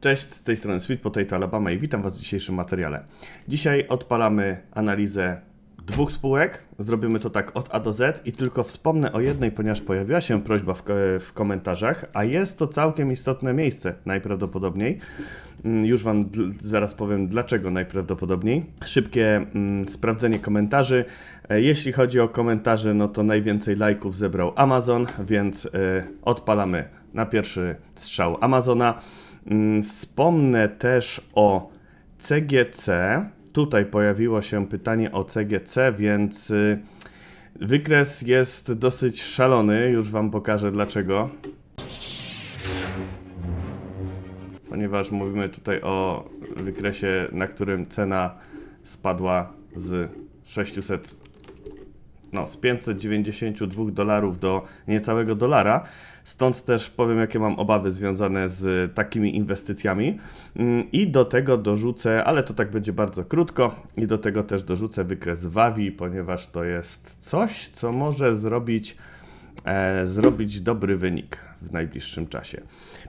Cześć, z tej strony Sweet Potato Alabama i witam Was w dzisiejszym materiale. Dzisiaj odpalamy analizę dwóch spółek. Zrobimy to tak od A do Z i tylko wspomnę o jednej, ponieważ pojawiła się prośba w, w komentarzach, a jest to całkiem istotne miejsce najprawdopodobniej. Mm, Już Wam zaraz powiem dlaczego najprawdopodobniej. Szybkie mm, sprawdzenie komentarzy. E, Jeśli chodzi o komentarze, no to najwięcej lajków zebrał Amazon, więc e, odpalamy na pierwszy strzał Amazona. Mm, Wspomnę też o CGC. Tutaj pojawiło się pytanie o CGC, więc y, wykres jest dosyć szalony. Już Wam pokażę dlaczego. Ponieważ mówimy tutaj o wykresie, na którym cena spadła z 600 no, z 592 dolarów do niecałego dolara. Stąd też powiem, jakie mam obawy związane z takimi inwestycjami. Mm, I do tego dorzucę, ale to tak będzie bardzo krótko, i do tego też dorzucę wykres Wawi, ponieważ to jest coś, co może zrobić, zrobić dobry wynik w najbliższym czasie.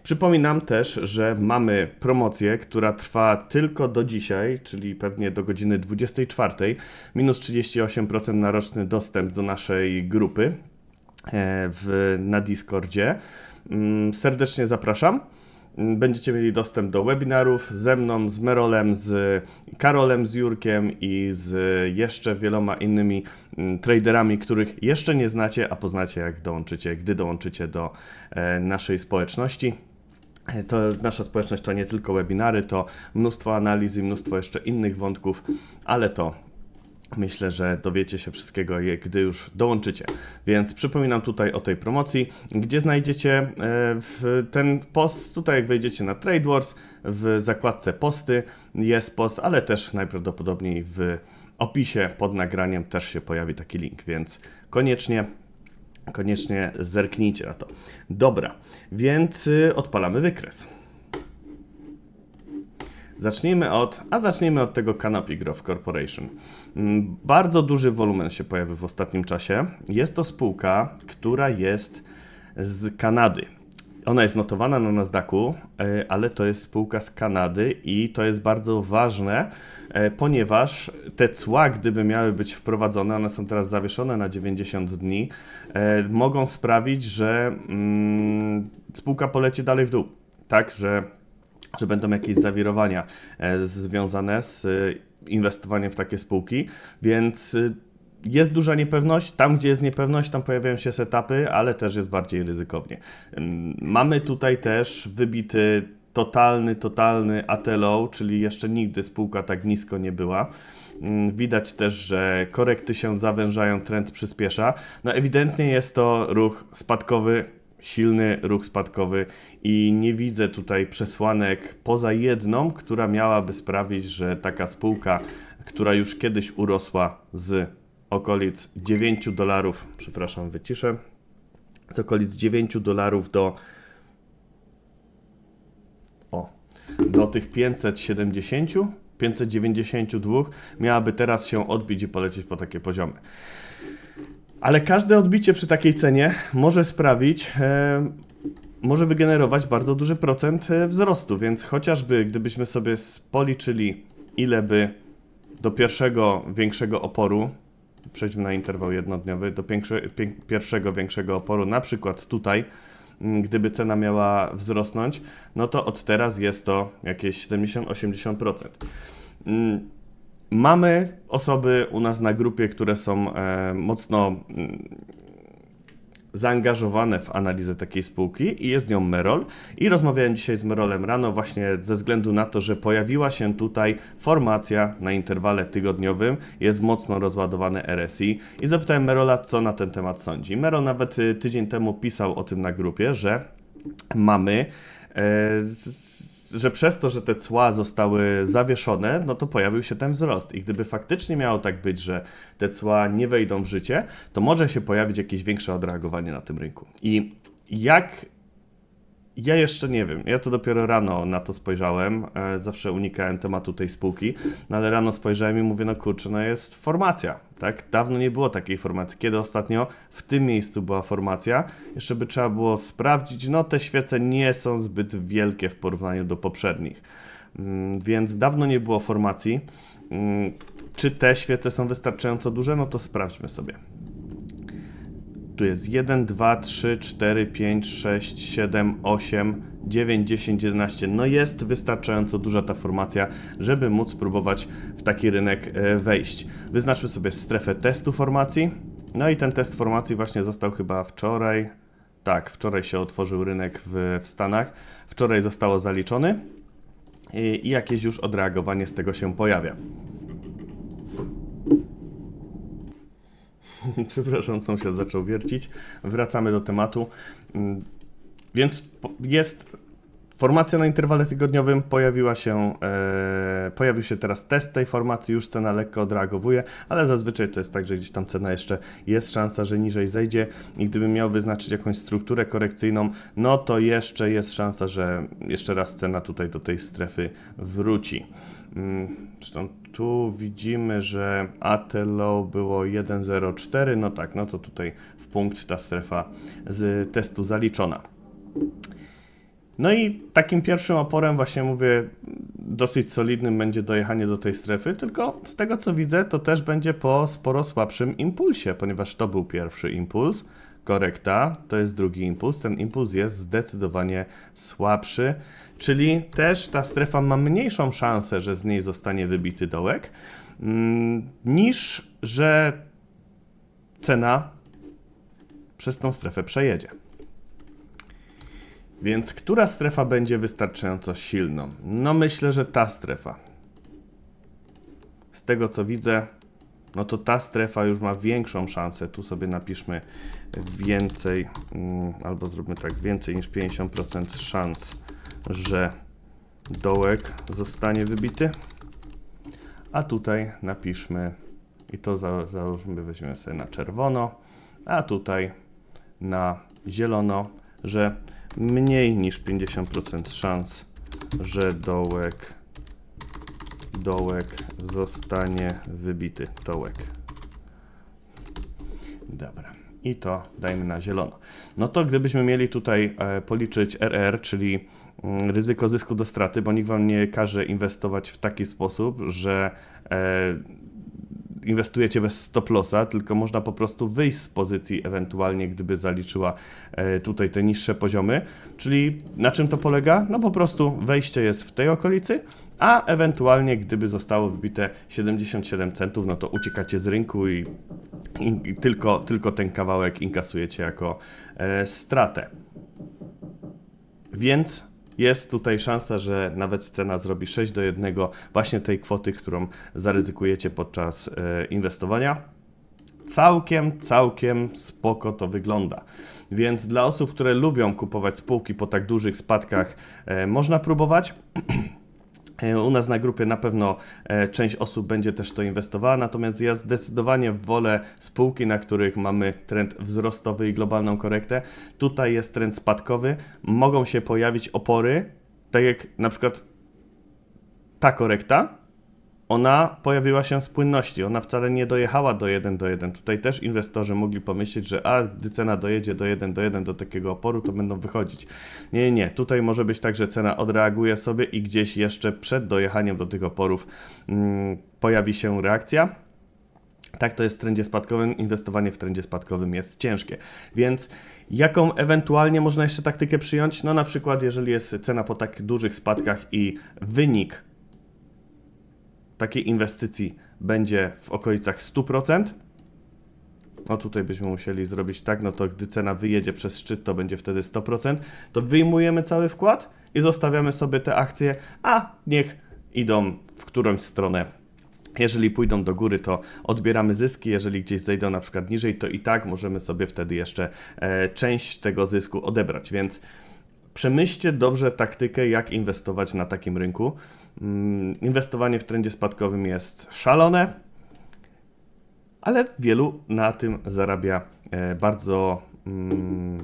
Przypominam też, że mamy promocję, która trwa tylko do dzisiaj, czyli pewnie do godziny 24. Minus 38% na roczny dostęp do naszej grupy e, w, na Discordzie. Mm, Serdecznie zapraszam. Będziecie mieli dostęp do webinarów ze mną, z Merolem, z Karolem, z Jurkiem i z jeszcze wieloma innymi mm, traderami, których jeszcze nie znacie, a poznacie jak dołączycie, gdy dołączycie do e, naszej społeczności. E, To nasza społeczność to nie tylko webinary, to mnóstwo analiz i mnóstwo jeszcze innych wątków, ale to Myślę, że dowiecie się wszystkiego, gdy już dołączycie. Więc przypominam tutaj o tej promocji, gdzie znajdziecie e, ten post. Tutaj, jak wejdziecie na Trade Wars, w zakładce posty jest post, ale też najprawdopodobniej w opisie pod nagraniem też się pojawi taki link, więc koniecznie. Koniecznie zerknijcie na to. Dobra, więc y, odpalamy wykres. Zacznijmy od, a zacznijmy od tego Canopy Growth Corporation. Mm, Bardzo duży wolumen się pojawił w ostatnim czasie. Jest to spółka, która jest z Kanady. Ona jest notowana na Nasdaqu, e, ale to jest spółka z Kanady i to jest bardzo ważne, e, ponieważ te cła, gdyby miały być wprowadzone, one są teraz zawieszone na 90 dni, e, mogą sprawić, że mm, spółka poleci dalej w dół. Tak, że że będą jakieś zawirowania e, związane z e, inwestowaniem w takie spółki, więc e, jest duża niepewność. Tam, gdzie jest niepewność, tam pojawiają się setupy, ale też jest bardziej ryzykownie. Mamy tutaj też wybity totalny, totalny ATLO, czyli jeszcze nigdy spółka tak nisko nie była. Ym, Widać też, że korekty się zawężają, trend przyspiesza. No ewidentnie jest to ruch spadkowy, silny ruch spadkowy i nie widzę tutaj przesłanek poza jedną, która miałaby sprawić, że taka spółka, która już kiedyś urosła z okolic 9 dolarów, przepraszam, wyciszę, z okolic 9 dolarów do o, do tych 570, 592 miałaby teraz się odbić i polecieć po takie poziomy. Ale każde odbicie przy takiej cenie może sprawić, e, może wygenerować bardzo duży procent e, wzrostu, więc chociażby gdybyśmy sobie policzyli, ile by do pierwszego większego oporu, przejdźmy na interwał jednodniowy, do pierwszego większego oporu, na przykład tutaj, gdyby cena miała wzrosnąć, no to od teraz jest to jakieś 70-80%. Mamy osoby u nas na grupie, które są e, mocno mm, zaangażowane w analizę takiej spółki i jest nią Merol. I rozmawiałem dzisiaj z Merolem rano właśnie ze względu na to, że pojawiła się tutaj formacja na interwale tygodniowym, jest mocno rozładowane RSI i zapytałem Merola, co na ten temat sądzi. Merol nawet y, tydzień temu pisał o tym na grupie, że mamy e, że przez to, że te cła zostały zawieszone, no to pojawił się ten wzrost. I gdyby faktycznie miało tak być, że te cła nie wejdą w życie, to może się pojawić jakieś większe odreagowanie na tym rynku. I jak, Ja jeszcze nie wiem. Ja to dopiero rano na to spojrzałem. E, Zawsze unikałem tematu tej spółki, no ale rano spojrzałem i mówię, no kurczę, no jest formacja, tak? Dawno nie było takiej formacji. Kiedy ostatnio w tym miejscu była formacja, jeszcze by trzeba było sprawdzić, no te świece nie są zbyt wielkie w porównaniu do poprzednich. Mm, Więc dawno nie było formacji. Mm, Czy te świece są wystarczająco duże? No to sprawdźmy sobie. Tu jest 1, 2, 3, 4, 5, 6, 7, 8, 9, 10, 11. No jest wystarczająco duża ta formacja, żeby móc próbować w taki rynek e, wejść. Wyznaczmy sobie strefę testu formacji. No i ten test formacji właśnie został chyba wczoraj. Tak, wczoraj się otworzył rynek w, w Stanach. Wczoraj zostało zaliczony i, i jakieś już odreagowanie z tego się pojawia. Przepraszam, sąsiad zaczął wiercić. Wracamy do tematu. Mm, Więc jest formacja na interwale tygodniowym, pojawiła się, e, pojawił się teraz test tej formacji, już cena lekko odreagowuje, ale zazwyczaj to jest tak, że gdzieś tam cena jeszcze jest szansa, że niżej zejdzie i gdybym miał wyznaczyć jakąś strukturę korekcyjną, no to jeszcze jest szansa, że jeszcze raz cena tutaj do tej strefy wróci. Mm, Zresztą tu widzimy, że AT low było 1,04, no tak, no to tutaj w punkt ta strefa z testu zaliczona. No i takim pierwszym oporem, właśnie mówię, dosyć solidnym będzie dojechanie do tej strefy, tylko z tego co widzę, to też będzie po sporo słabszym impulsie, ponieważ to był pierwszy impuls, korekta, to jest drugi impuls, ten impuls jest zdecydowanie słabszy, czyli też ta strefa ma mniejszą szansę, że z niej zostanie wybity dołek, mm, niż że cena przez tą strefę przejedzie. Więc która strefa będzie wystarczająco silną? No myślę, że ta strefa. Z tego co widzę, no to ta strefa już ma większą szansę. Tu sobie napiszmy więcej, mm, albo zróbmy tak, więcej niż 50% szans, że dołek zostanie wybity. A tutaj napiszmy, i to za, załóżmy, weźmiemy sobie na czerwono, a tutaj na zielono, że mniej niż 50% szans, że dołek, dołek zostanie wybity. Dołek. Dobra. I to dajmy na zielono. No to gdybyśmy mieli tutaj e, policzyć RR, czyli mm, ryzyko zysku do straty, bo nikt Wam nie każe inwestować w taki sposób, że e, inwestujecie bez stop lossa, tylko można po prostu wyjść z pozycji ewentualnie, gdyby zaliczyła e, tutaj te niższe poziomy. Czyli na czym to polega? No po prostu wejście jest w tej okolicy, a ewentualnie gdyby zostało wybite 77 centów, no to uciekacie z rynku i, i, i tylko, tylko ten kawałek inkasujecie jako e, stratę. Więc jest tutaj szansa, że nawet cena zrobi 6 do 1 właśnie tej kwoty, którą zaryzykujecie podczas e, inwestowania. Całkiem, całkiem spoko to wygląda. Więc dla osób, które lubią kupować spółki po tak dużych spadkach, e, można próbować. U nas na grupie na pewno e, część osób będzie też to inwestowała, natomiast ja zdecydowanie wolę spółki, na których mamy trend wzrostowy i globalną korektę. Tutaj jest trend spadkowy, mogą się pojawić opory, tak jak na przykład ta korekta, ona pojawiła się z płynności, ona wcale nie dojechała do 1 do 1. Tutaj też inwestorzy mogli pomyśleć, że a gdy cena dojedzie do 1 do 1 do takiego oporu, to będą wychodzić. Nie, nie. Tutaj może być tak, że cena odreaguje sobie i gdzieś jeszcze przed dojechaniem do tych oporów mm, pojawi się reakcja. Tak to jest w trendzie spadkowym. Inwestowanie w trendzie spadkowym jest ciężkie. Więc jaką ewentualnie można jeszcze taktykę przyjąć? No na przykład, jeżeli jest cena po tak dużych spadkach i wynik takiej inwestycji będzie w okolicach 100%, no tutaj byśmy musieli zrobić tak, no to gdy cena wyjedzie przez szczyt, to będzie wtedy 100%, to wyjmujemy cały wkład i zostawiamy sobie te akcje, a niech idą w którąś stronę. Jeżeli pójdą do góry, to odbieramy zyski, jeżeli gdzieś zejdą na przykład niżej, to i tak możemy sobie wtedy jeszcze e, część tego zysku odebrać, więc przemyślcie dobrze taktykę, jak inwestować na takim rynku. Mm, Inwestowanie w trendzie spadkowym jest szalone, ale wielu na tym zarabia e, bardzo mm,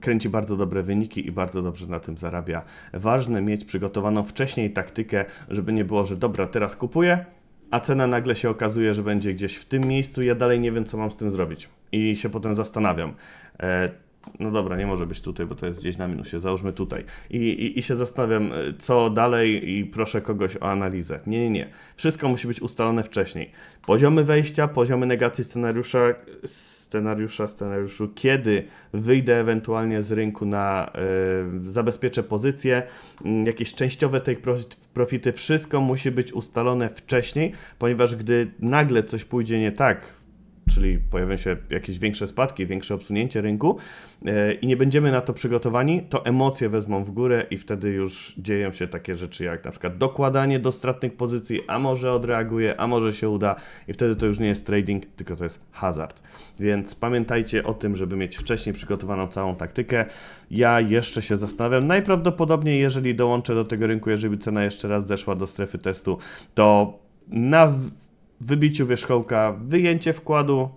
kręci bardzo dobre wyniki i bardzo dobrze na tym zarabia. Ważne mieć przygotowaną wcześniej taktykę, żeby nie było, że dobra, teraz kupuję, a cena nagle się okazuje, że będzie gdzieś w tym miejscu, ja dalej nie wiem, co mam z tym zrobić. I się potem zastanawiam. No dobra, nie może być tutaj, bo to jest gdzieś na minusie, załóżmy tutaj. I, i, I się zastanawiam, e, co dalej i proszę kogoś o analizę. Nie, nie, nie. Wszystko musi być ustalone wcześniej. Poziomy wejścia, poziomy negacji scenariusza, scenariusza, scenariuszu, kiedy wyjdę ewentualnie z rynku na, y, zabezpieczę pozycję, mm, jakieś częściowe profit, profity, wszystko musi być ustalone wcześniej, ponieważ gdy nagle coś pójdzie nie tak, czyli pojawią się jakieś większe spadki, większe obsunięcie rynku e, i nie będziemy na to przygotowani, to emocje wezmą w górę i wtedy już dzieją się takie rzeczy jak na przykład dokładanie do stratnych pozycji, a może odreaguje, a może się uda i wtedy to już nie jest trading, tylko to jest hazard. Więc pamiętajcie o tym, żeby mieć wcześniej przygotowaną całą taktykę. Ja jeszcze się zastanawiam, najprawdopodobniej jeżeli dołączę do tego rynku, jeżeli cena jeszcze raz zeszła do strefy testu, to na wybiciu wierzchołka, wyjęcie wkładu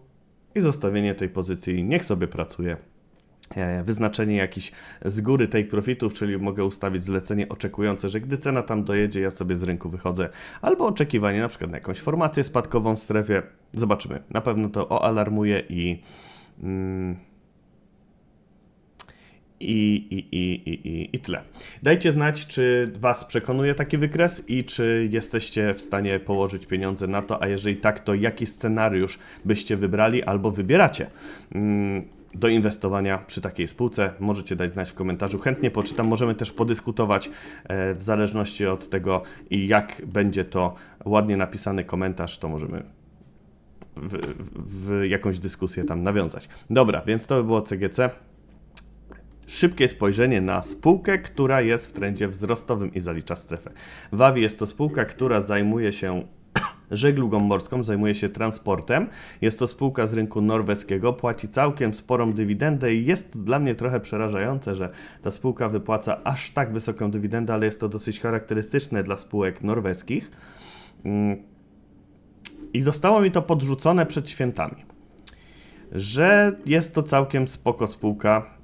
i zostawienie tej pozycji. Niech sobie pracuje. E, Wyznaczenie jakiś z góry take profitów, czyli mogę ustawić zlecenie oczekujące, że gdy cena tam dojedzie, ja sobie z rynku wychodzę, albo oczekiwanie na przykład na jakąś formację spadkową w strefie. Zobaczymy. Na pewno to oalarmuje i. Mm, i, i, i, i, i, tyle. Dajcie znać, czy Was przekonuje taki wykres i czy jesteście w stanie położyć pieniądze na to, a jeżeli tak, to jaki scenariusz byście wybrali albo wybieracie mm, do inwestowania przy takiej spółce. Możecie dać znać w komentarzu. Chętnie poczytam, możemy też podyskutować e, w zależności od tego, jak będzie to ładnie napisany komentarz, to możemy w, w jakąś dyskusję tam nawiązać. Dobra, więc to by było CGC szybkie spojrzenie na spółkę, która jest w trendzie wzrostowym i zalicza strefę. Wawi jest to spółka, która zajmuje się żeglugą morską, zajmuje się transportem. Jest to spółka z rynku norweskiego, płaci całkiem sporą dywidendę i jest dla mnie trochę przerażające, że ta spółka wypłaca aż tak wysoką dywidendę, ale jest to dosyć charakterystyczne dla spółek norweskich. Mm. I zostało mi to podrzucone przed świętami, że jest to całkiem spoko spółka,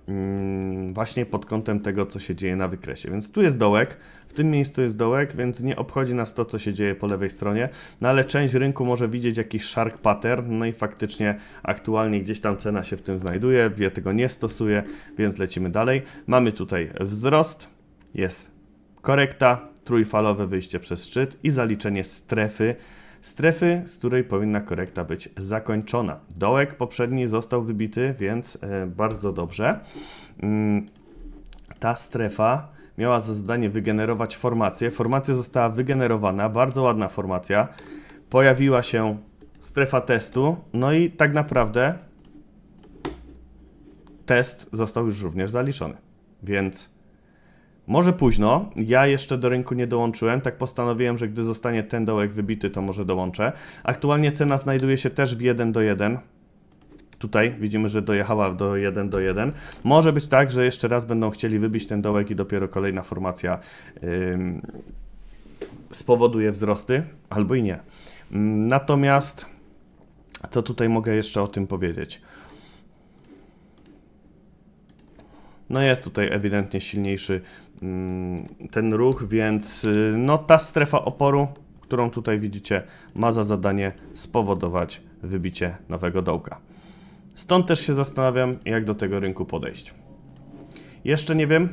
właśnie pod kątem tego, co się dzieje na wykresie. Więc tu jest dołek, w tym miejscu jest dołek, więc nie obchodzi nas to, co się dzieje po lewej stronie, no ale część rynku może widzieć jakiś shark pattern, no i faktycznie aktualnie gdzieś tam cena się w tym znajduje, ja tego nie stosuję, więc lecimy dalej. Mamy tutaj wzrost, jest korekta, trójfalowe wyjście przez szczyt i zaliczenie strefy, strefy, z której powinna korekta być zakończona. Dołek poprzedni został wybity, więc e, bardzo dobrze. Mm, ta strefa miała za zadanie wygenerować formację. Formacja została wygenerowana, bardzo ładna formacja. Pojawiła się strefa testu, no i tak naprawdę test został już również zaliczony. Więc może późno, ja jeszcze do rynku nie dołączyłem, tak postanowiłem, że gdy zostanie ten dołek wybity, to może dołączę. Aktualnie cena znajduje się też w 1 do 1. Tutaj widzimy, że dojechała do 1 do 1. Może być tak, że jeszcze raz będą chcieli wybić ten dołek i dopiero kolejna formacja ym, spowoduje wzrosty, albo i nie. Natomiast, co tutaj mogę jeszcze o tym powiedzieć? No jest tutaj ewidentnie silniejszy ten ruch, więc y, no ta strefa oporu, którą tutaj widzicie, ma za zadanie spowodować wybicie nowego dołka. Stąd też się zastanawiam, jak do tego rynku podejść. Jeszcze nie wiem.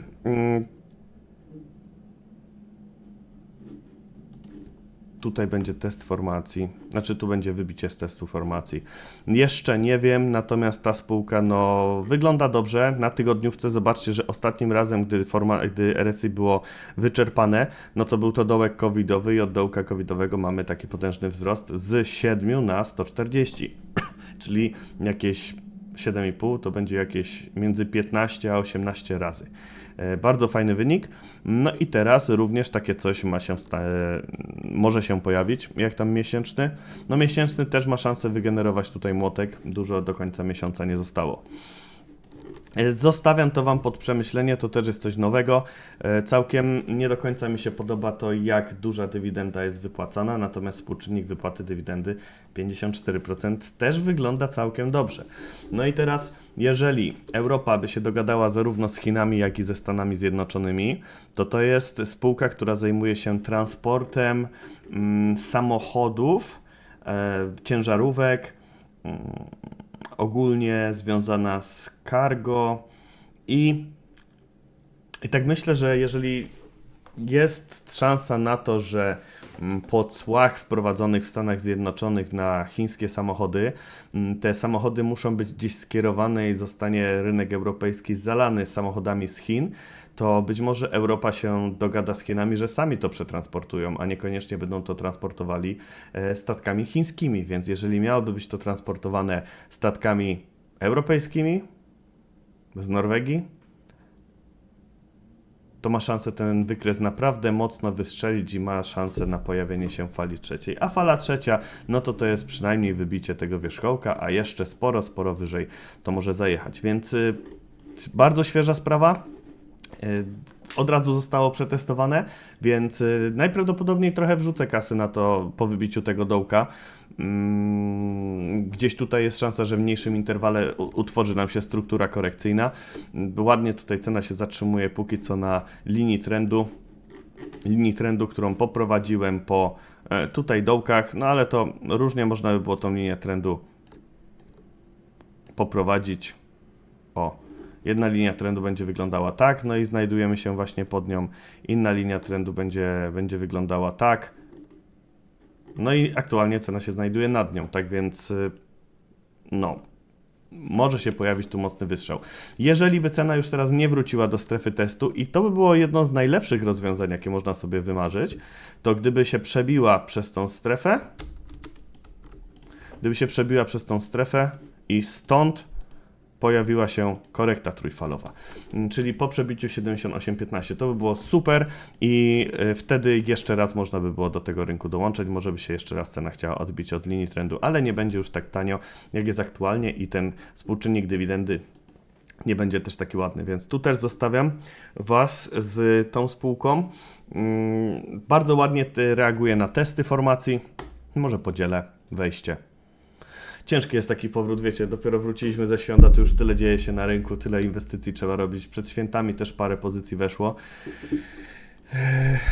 Tutaj będzie test formacji, znaczy tu będzie wybicie z testu formacji. Jeszcze nie wiem, natomiast ta spółka no, wygląda dobrze. Na tygodniówce zobaczcie, że ostatnim razem, gdy, forma, gdy RSI było wyczerpane, no to był to dołek covidowy i od dołka covidowego mamy taki potężny wzrost z 7 na 140, czyli jakieś 7,5 to będzie jakieś między 15 a 18 razy. E, Bardzo fajny wynik. No i teraz również takie coś ma się e, może się pojawić, jak tam miesięczny. No miesięczny też ma szansę wygenerować tutaj młotek, dużo do końca miesiąca nie zostało. E, Zostawiam to Wam pod przemyślenie, to też jest coś nowego. E, Całkiem nie do końca mi się podoba to, jak duża dywidenda jest wypłacana, natomiast współczynnik wypłaty dywidendy 54% też wygląda całkiem dobrze. No i teraz, jeżeli Europa by się dogadała zarówno z Chinami, jak i ze Stanami Zjednoczonymi, to to jest spółka, która zajmuje się transportem mm, samochodów, e, ciężarówek, mm, ogólnie związana z cargo. I, i tak myślę, że jeżeli jest szansa na to, że po cłach wprowadzonych w Stanach Zjednoczonych na chińskie samochody, te samochody muszą być gdzieś skierowane i zostanie rynek europejski zalany samochodami z Chin, to być może Europa się dogada z Chinami, że sami to przetransportują, a niekoniecznie będą to transportowali e, statkami chińskimi. Więc jeżeli miałoby być to transportowane statkami europejskimi z Norwegii, to ma szansę ten wykres naprawdę mocno wystrzelić i ma szansę na pojawienie się fali trzeciej. A fala trzecia, no to to jest przynajmniej wybicie tego wierzchołka, a jeszcze sporo, sporo wyżej to może zajechać. Więc y, bardzo świeża sprawa. Y, Od razu zostało przetestowane, więc y, najprawdopodobniej trochę wrzucę kasy na to po wybiciu tego dołka. Mm, Gdzieś tutaj jest szansa, że w mniejszym interwale utworzy nam się struktura korekcyjna. Mm, Ładnie tutaj cena się zatrzymuje póki co na linii trendu. Linii trendu, którą poprowadziłem po e, tutaj dołkach, no ale to różnie można by było tą linię trendu poprowadzić. O, jedna linia trendu będzie wyglądała tak, no i znajdujemy się właśnie pod nią. Inna linia trendu będzie, będzie wyglądała tak. No i aktualnie cena się znajduje nad nią, tak więc y, no, może się pojawić tu mocny wystrzał. Jeżeli by cena już teraz nie wróciła do strefy testu i to by było jedno z najlepszych rozwiązań, jakie można sobie wymarzyć, to gdyby się przebiła przez tą strefę, gdyby się przebiła przez tą strefę i stąd pojawiła się korekta trójfalowa, Mm, czyli po przebiciu 78.15. To by było super i y, wtedy jeszcze raz można by było do tego rynku dołączyć. Może by się jeszcze raz cena chciała odbić od linii trendu, ale nie będzie już tak tanio, jak jest aktualnie i ten współczynnik dywidendy nie będzie też taki ładny, więc tu też zostawiam Was z tą spółką. Mm, Bardzo ładnie ty- reaguje na testy formacji. Może podzielę wejście. Ciężki jest taki powrót, wiecie, dopiero wróciliśmy ze świąt, a tu już tyle dzieje się na rynku, tyle inwestycji trzeba robić. Przed świętami też parę pozycji weszło.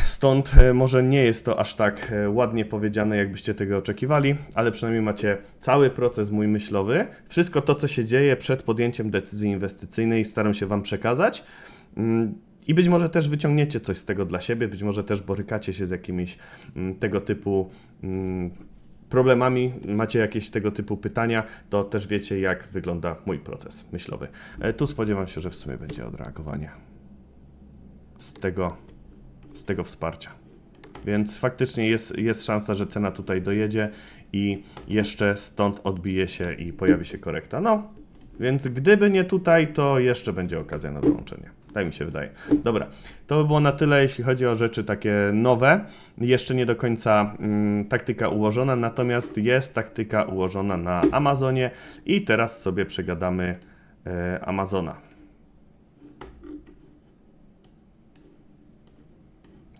Stąd e, może nie jest to aż tak e, ładnie powiedziane, jakbyście tego oczekiwali, ale przynajmniej macie cały proces mój myślowy. Wszystko to, co się dzieje przed podjęciem decyzji inwestycyjnej, staram się Wam przekazać. Mm, I być może też wyciągniecie coś z tego dla siebie, być może też borykacie się z jakimiś mm, tego typu mm, problemami, macie jakieś tego typu pytania, to też wiecie, jak wygląda mój proces myślowy. E, Tu spodziewam się, że w sumie będzie odreagowanie z tego, z tego wsparcia. Więc faktycznie jest, jest szansa, że cena tutaj dojedzie i jeszcze stąd odbije się i pojawi się korekta. No, więc gdyby nie tutaj, to jeszcze będzie okazja na dołączenie. Tak mi się wydaje. Dobra, to by było na tyle, jeśli chodzi o rzeczy takie nowe. Jeszcze nie do końca mm, taktyka ułożona, natomiast jest taktyka ułożona na Amazonie i teraz sobie przegadamy e, Amazona.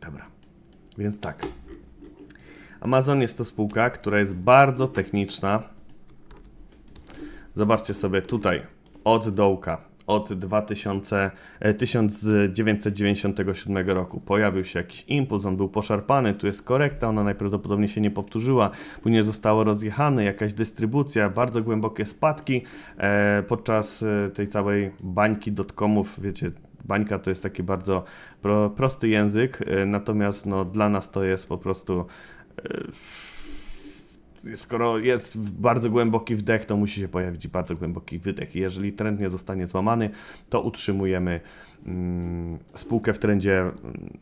Dobra, więc tak. Amazon jest to spółka, która jest bardzo techniczna. Zobaczcie sobie tutaj od dołka, od 2000, e, 1997 roku. Pojawił się jakiś impuls, on był poszarpany, tu jest korekta, ona najprawdopodobniej się nie powtórzyła, później zostało rozjechane, jakaś dystrybucja, bardzo głębokie spadki e, podczas e, tej całej bańki dotcomów, wiecie, bańka to jest taki bardzo pro, prosty język, e, natomiast no, dla nas to jest po prostu e, skoro jest bardzo głęboki wdech, to musi się pojawić bardzo głęboki wydech. I jeżeli trend nie zostanie złamany, to utrzymujemy mm, spółkę w trendzie. mm,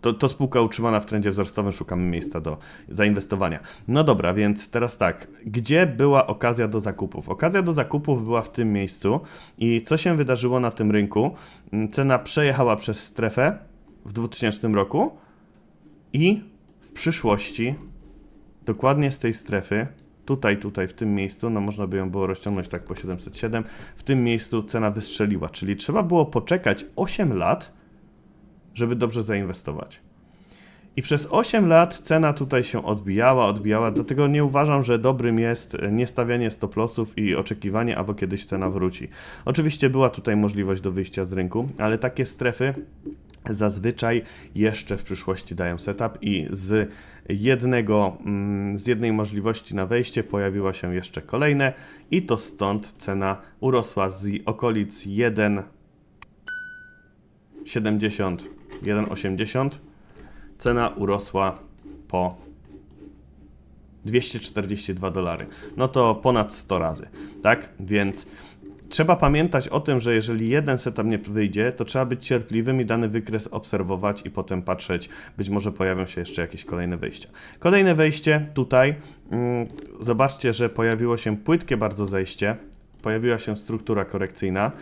To, to spółka utrzymana w trendzie wzrostowym, szukamy miejsca do zainwestowania. No dobra, więc teraz tak, gdzie była okazja do zakupów? Okazja do zakupów była w tym miejscu i co się wydarzyło na tym rynku? Mm, Cena przejechała przez strefę w 2000 roku i w przyszłości dokładnie z tej strefy tutaj, tutaj, w tym miejscu, no można by ją było rozciągnąć tak po 707, w tym miejscu cena wystrzeliła, czyli trzeba było poczekać 8 lat, żeby dobrze zainwestować. I przez 8 lat cena tutaj się odbijała, odbijała, dlatego nie uważam, że dobrym jest niestawianie stop lossów i oczekiwanie, albo kiedyś cena wróci. Oczywiście była tutaj możliwość do wyjścia z rynku, ale takie strefy zazwyczaj jeszcze w przyszłości dają setup i z jednego, mm, z jednej możliwości na wejście pojawiła się jeszcze kolejne i to stąd cena urosła z okolic 1,70, 1,80 cena urosła po 242 dolary. No to ponad 100 razy, tak? Więc trzeba pamiętać o tym, że jeżeli jeden setup nie wyjdzie, to trzeba być cierpliwym i dany wykres obserwować i potem patrzeć, być może pojawią się jeszcze jakieś kolejne wejścia. Kolejne wejście tutaj, mm, zobaczcie, że pojawiło się płytkie bardzo zejście, pojawiła się struktura korekcyjna.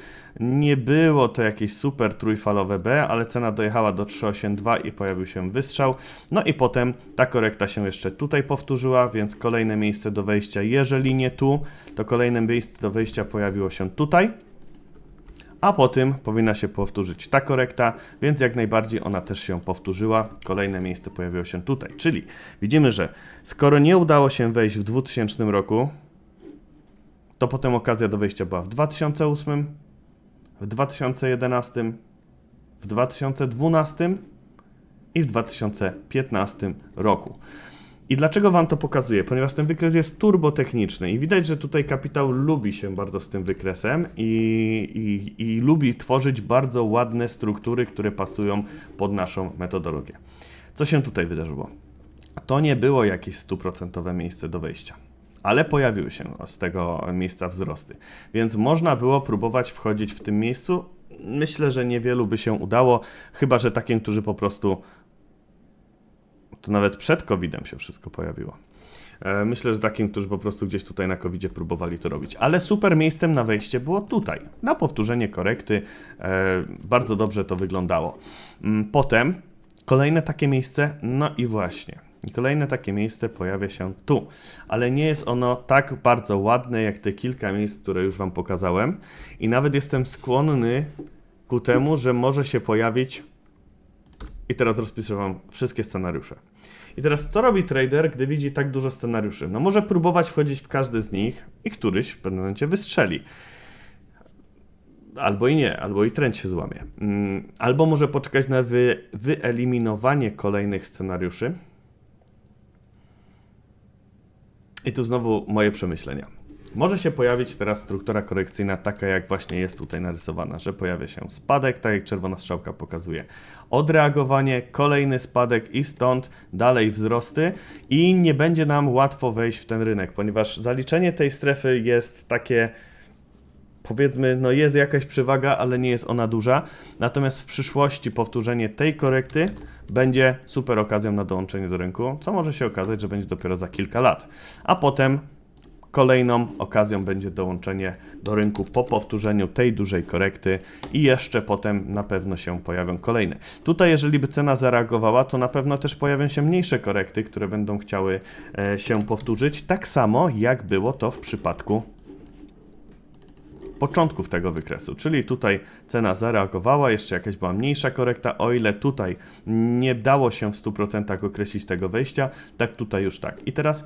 Nie było to jakieś super trójfalowe B, ale cena dojechała do 382 i pojawił się wystrzał. No i potem ta korekta się jeszcze tutaj powtórzyła, więc kolejne miejsce do wejścia, jeżeli nie tu, to kolejne miejsce do wejścia pojawiło się tutaj. A po tym powinna się powtórzyć ta korekta, więc jak najbardziej ona też się powtórzyła. Kolejne miejsce pojawiło się tutaj. Czyli widzimy, że skoro nie udało się wejść w 2000 roku, to potem okazja do wejścia była w 2008, w 2011, w 2012 i w 2015 roku. I dlaczego Wam to pokazuję? Ponieważ ten wykres jest turbotechniczny i widać, że tutaj kapitał lubi się bardzo z tym wykresem i, i, i lubi tworzyć bardzo ładne struktury, które pasują pod naszą metodologię. Co się tutaj wydarzyło? To nie było jakieś stuprocentowe miejsce do wejścia ale pojawiły się z tego miejsca wzrosty. Więc można było próbować wchodzić w tym miejscu. Myślę, że niewielu by się udało, chyba że takim, którzy po prostu. To nawet przed COVID-em się wszystko pojawiło. E, Myślę, że takim, którzy po prostu gdzieś tutaj na covid próbowali to robić. Ale super miejscem na wejście było tutaj, na powtórzenie korekty. E, Bardzo dobrze to wyglądało. Mm, Potem kolejne takie miejsce, no i właśnie. I kolejne takie miejsce pojawia się tu, ale nie jest ono tak bardzo ładne jak te kilka miejsc, które już Wam pokazałem. I nawet jestem skłonny ku temu, że może się pojawić. I teraz rozpiszę Wam wszystkie scenariusze. I teraz co robi trader, gdy widzi tak dużo scenariuszy? No może próbować wchodzić w każdy z nich i któryś w pewnym momencie wystrzeli. Albo i nie, albo i trend się złamie. Mm, Albo może poczekać na wy, wyeliminowanie kolejnych scenariuszy. I tu znowu moje przemyślenia. Może się pojawić teraz struktura korekcyjna taka, jak właśnie jest tutaj narysowana, że pojawia się spadek, tak jak czerwona strzałka pokazuje. Odreagowanie, kolejny spadek i stąd dalej wzrosty i nie będzie nam łatwo wejść w ten rynek, ponieważ zaliczenie tej strefy jest takie powiedzmy, no jest jakaś przewaga, ale nie jest ona duża. Natomiast w przyszłości powtórzenie tej korekty będzie super okazją na dołączenie do rynku, co może się okazać, że będzie dopiero za kilka lat. A potem kolejną okazją będzie dołączenie do rynku po powtórzeniu tej dużej korekty i jeszcze potem na pewno się pojawią kolejne. Tutaj, jeżeli by cena zareagowała, to na pewno też pojawią się mniejsze korekty, które będą chciały e, się powtórzyć, tak samo jak było to w przypadku początków tego wykresu, czyli tutaj cena zareagowała, jeszcze jakaś była mniejsza korekta, o ile tutaj nie dało się w 100% określić tego wejścia, tak tutaj już tak. I teraz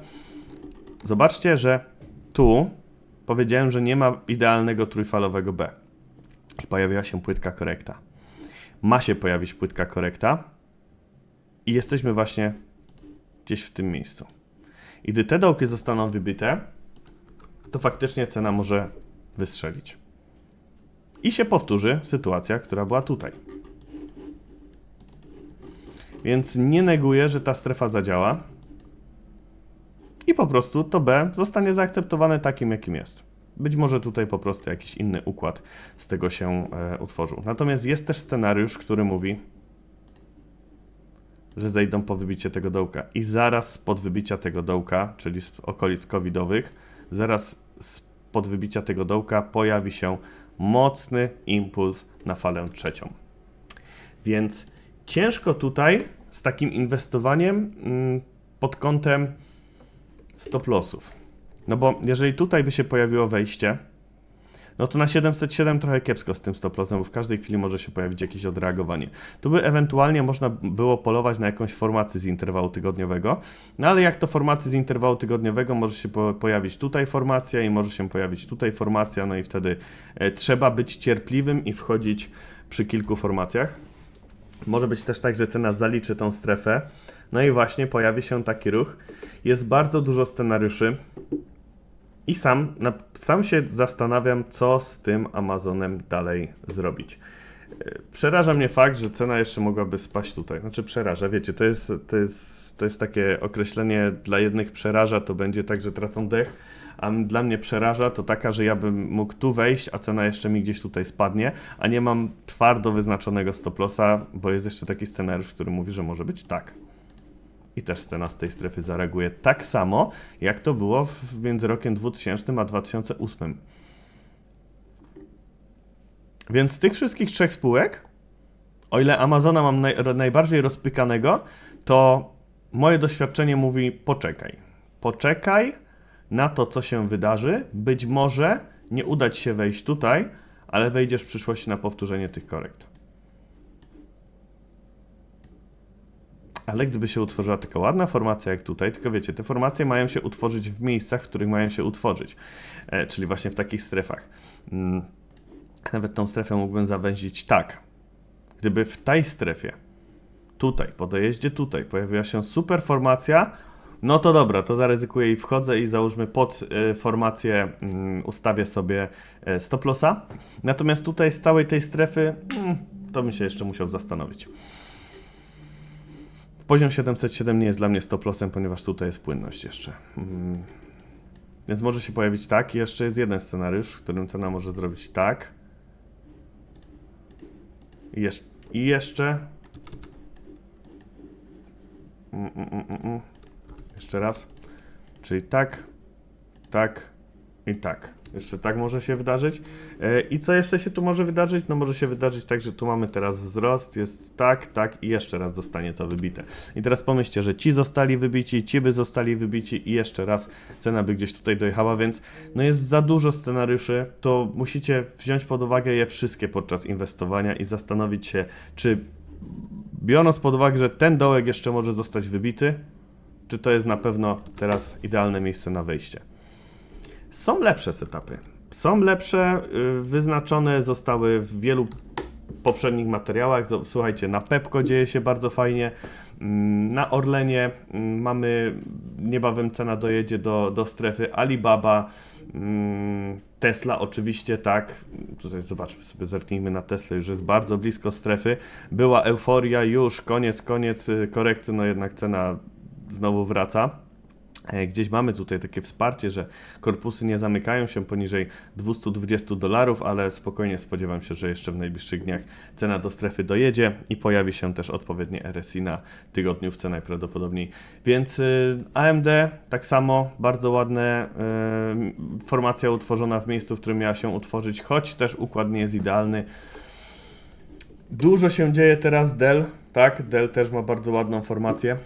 zobaczcie, że tu powiedziałem, że nie ma idealnego trójfalowego B. I pojawiła się płytka korekta. Ma się pojawić płytka korekta i jesteśmy właśnie gdzieś w tym miejscu. I gdy te dołki zostaną wybite, to faktycznie cena może wystrzelić. I się powtórzy sytuacja, która była tutaj. Więc nie neguję, że ta strefa zadziała. I po prostu to B zostanie zaakceptowane takim, jakim jest. Być może tutaj po prostu jakiś inny układ z tego się e, utworzył. Natomiast jest też scenariusz, który mówi, że zejdą po wybicie tego dołka. I zaraz spod wybicia tego dołka, czyli z okolic covidowych, zaraz spod wybicia tego dołka pojawi się mocny impuls na falę trzecią. Więc ciężko tutaj z takim inwestowaniem mm, pod kątem stop lossów. No bo jeżeli tutaj by się pojawiło wejście, no to na 707 trochę kiepsko z tym stop lossem, bo w każdej chwili może się pojawić jakieś odreagowanie. Tu by ewentualnie można było polować na jakąś formację z interwału tygodniowego, no ale jak to formacji z interwału tygodniowego może się po, pojawić tutaj formacja i może się pojawić tutaj formacja, no i wtedy e, trzeba być cierpliwym i wchodzić przy kilku formacjach. Może być też tak, że cena zaliczy tą strefę, no i właśnie pojawi się taki ruch. Jest bardzo dużo scenariuszy, i sam, na, sam się zastanawiam, co z tym Amazonem dalej zrobić. E, Przeraża mnie fakt, że cena jeszcze mogłaby spaść tutaj. Znaczy przeraża, wiecie, to jest, to jest, to jest takie określenie dla jednych przeraża, to będzie tak, że tracą dech, a dla mnie przeraża to taka, że ja bym mógł tu wejść, a cena jeszcze mi gdzieś tutaj spadnie, a nie mam twardo wyznaczonego stop lossa, bo jest jeszcze taki scenariusz, który mówi, że może być tak. I też scena z tej strefy zareaguje tak samo, jak to było w, między rokiem 2000 a 2008. Więc z tych wszystkich trzech spółek, o ile Amazona mam naj, najbardziej rozpykanego, to moje doświadczenie mówi: poczekaj. Poczekaj na to, co się wydarzy. Być może nie uda ci się wejść tutaj, ale wejdziesz w przyszłości na powtórzenie tych korekt. Ale gdyby się utworzyła taka ładna formacja jak tutaj, tylko wiecie, te formacje mają się utworzyć w miejscach, w których mają się utworzyć, e, czyli właśnie w takich strefach. Mm, Nawet tą strefę mógłbym zawęzić tak. Gdyby w tej strefie, tutaj, po dojeździe tutaj, pojawiła się super formacja, no to dobra, to zaryzykuję i wchodzę i załóżmy pod e, formację, mm, ustawię sobie e, stop lossa. Natomiast tutaj z całej tej strefy, mm, to bym się jeszcze musiał zastanowić. Poziom 707 nie jest dla mnie stop lossem, ponieważ tutaj jest płynność jeszcze. Mm. Więc może się pojawić tak. Jeszcze jest jeden scenariusz, w którym cena może zrobić tak. I, jesz- i jeszcze. Mm, mm, mm, mm, mm. Jeszcze raz. Czyli tak, tak i tak. Jeszcze tak może się wydarzyć. E, I co jeszcze się tu może wydarzyć? No może się wydarzyć tak, że tu mamy teraz wzrost, jest tak, tak i jeszcze raz zostanie to wybite. I teraz pomyślcie, że ci zostali wybici, ci by zostali wybici i jeszcze raz cena by gdzieś tutaj dojechała, więc no jest za dużo scenariuszy, to musicie wziąć pod uwagę je wszystkie podczas inwestowania i zastanowić się, czy biorąc pod uwagę, że ten dołek jeszcze może zostać wybity, czy to jest na pewno teraz idealne miejsce na wejście. Są lepsze setupy. Są lepsze, y, wyznaczone zostały w wielu poprzednich materiałach. Słuchajcie, na Pepko dzieje się bardzo fajnie. Mm, Na Orlenie mm, mamy, niebawem cena dojedzie do, do strefy Alibaba. mm, Tesla oczywiście tak. Tutaj zobaczmy sobie, zerknijmy na Tesla, już jest bardzo blisko strefy. Była euforia, już koniec, koniec y, korekty, no jednak cena znowu wraca. E, Gdzieś mamy tutaj takie wsparcie, że korpusy nie zamykają się poniżej 220 dolarów, ale spokojnie spodziewam się, że jeszcze w najbliższych dniach cena do strefy dojedzie i pojawi się też odpowiednie RSI na tygodniówce najprawdopodobniej. Więc y, AMD tak samo, bardzo ładne, y, formacja utworzona w miejscu, w którym miała się utworzyć, choć też układ nie jest idealny. Dużo się dzieje teraz Dell, tak? Dell też ma bardzo ładną formację.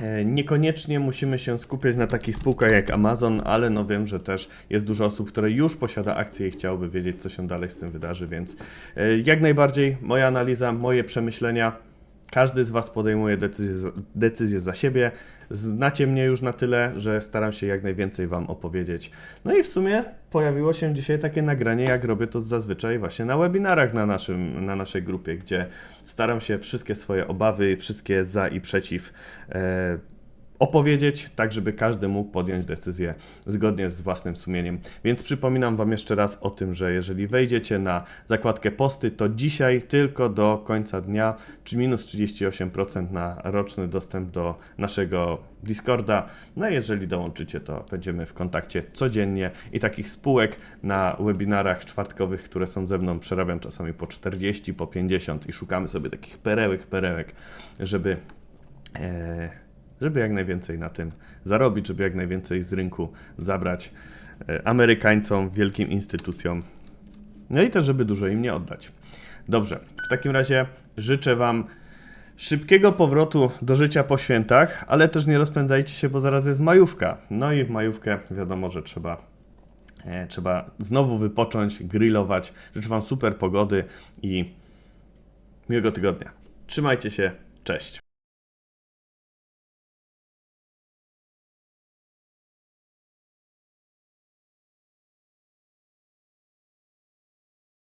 E, Niekoniecznie musimy się skupiać na takich spółkach jak Amazon, ale no wiem, że też jest dużo osób, które już posiada akcje i chciałoby wiedzieć, co się dalej z tym wydarzy, więc e, jak najbardziej moja analiza, moje przemyślenia. Każdy z Was podejmuje decyzję, decyzję za siebie. Znacie mnie już na tyle, że staram się jak najwięcej Wam opowiedzieć. No i w sumie pojawiło się dzisiaj takie nagranie, jak robię to zazwyczaj właśnie na webinarach na, naszym, na naszej grupie, gdzie staram się wszystkie swoje obawy, wszystkie za i przeciw e, opowiedzieć, tak żeby każdy mógł podjąć decyzję zgodnie z własnym sumieniem. Więc przypominam Wam jeszcze raz o tym, że jeżeli wejdziecie na zakładkę posty, to dzisiaj tylko do końca dnia, czy minus 38% na roczny dostęp do naszego Discorda. No i jeżeli dołączycie, to będziemy w kontakcie codziennie i takich spółek na webinarach czwartkowych, które są ze mną, przerabiam czasami po 40, po 50 i szukamy sobie takich perełek, perełek, żeby e, żeby jak najwięcej na tym zarobić, żeby jak najwięcej z rynku zabrać e, Amerykańcom, wielkim instytucjom, no i też, żeby dużo im nie oddać. Dobrze, w takim razie życzę Wam Szybkiego powrotu do życia po świętach, ale też nie rozpędzajcie się, bo zaraz jest majówka. No i w majówkę wiadomo, że trzeba, e, trzeba znowu wypocząć, grillować. Życzę Wam super pogody i miłego tygodnia. Trzymajcie się, cześć.